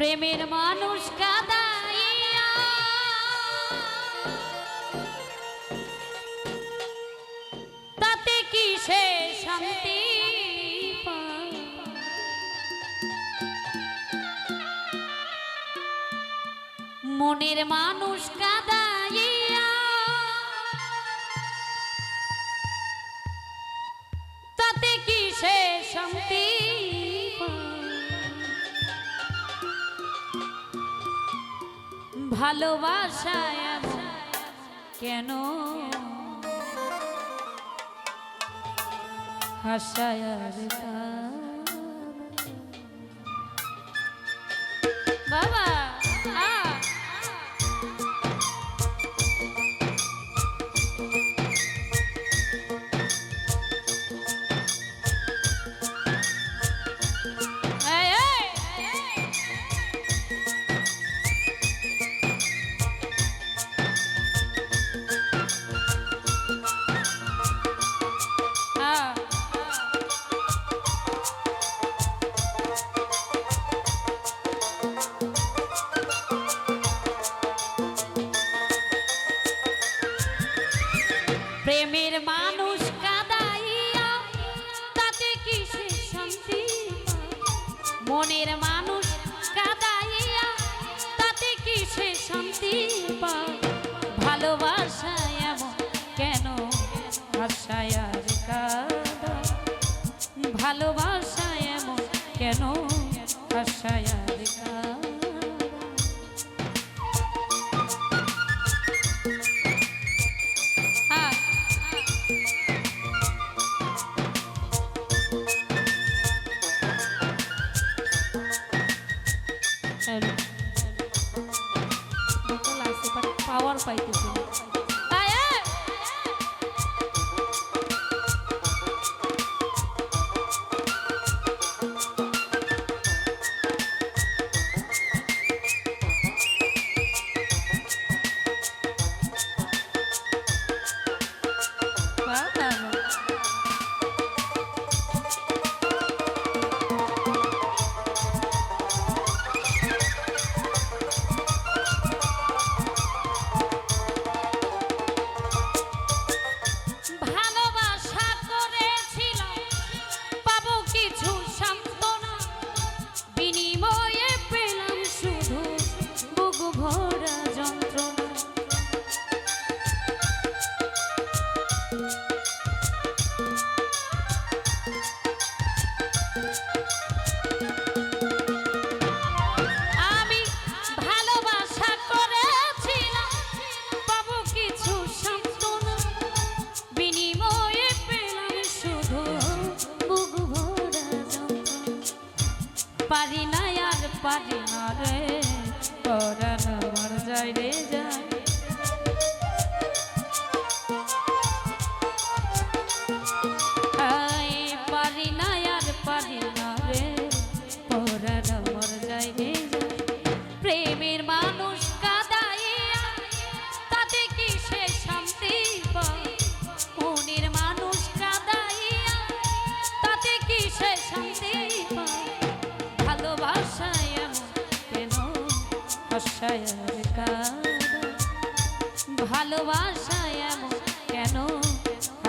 প্রেমের মানুষ কাদাইয়া। তাতে কি সে শান্তি মনের মানুষ কাদ ভালোবাসায় কেন? হাসায় বাবা কাছে শান্তি পায় ভালোবাসায় এমন কেন? ভাষায় কাদা ভালোবাসা পাইতেছে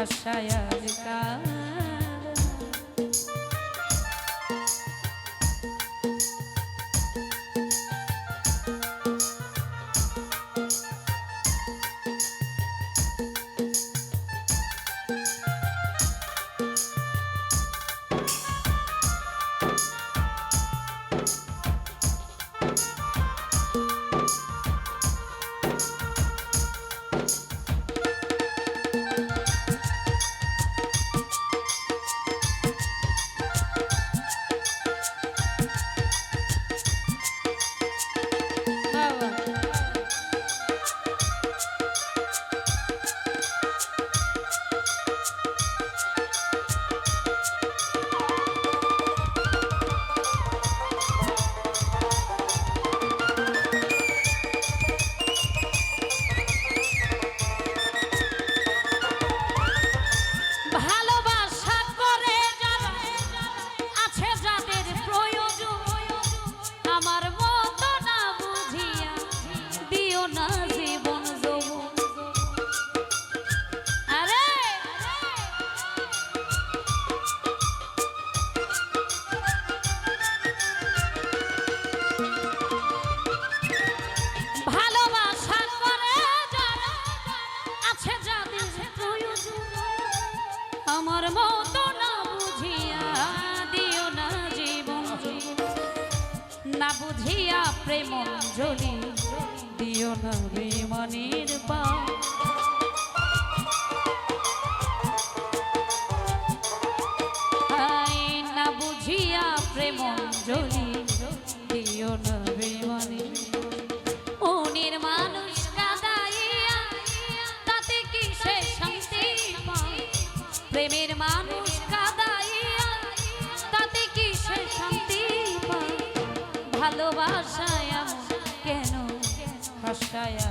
ভাষায় আজকাল আমার মতো না বুঝিয়া দিও না জীবন না বুঝিয়া প্রেম জলি দিও না বিমানের পা ভালোবাসায় কেন হাসায়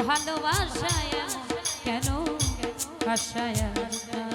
ভালোবাসায় কেন? হাসায়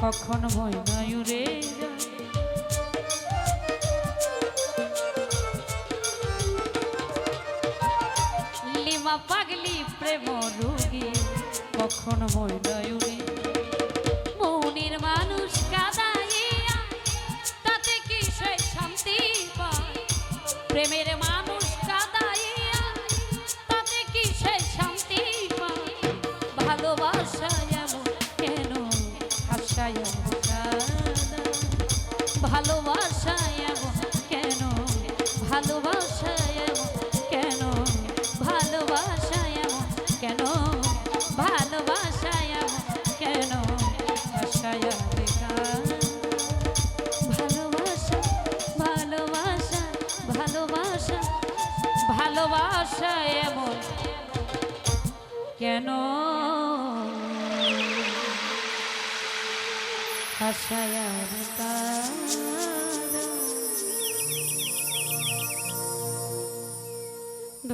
কখন ময়নায়ুরে যায় লিমা পাগলি প্রেম রোগী কখন ময়নায়ুরে মৌনির ভালোবাসা ভালোবাসা ভালোবাসা ভালোবাসা এমন কেন? হাসায়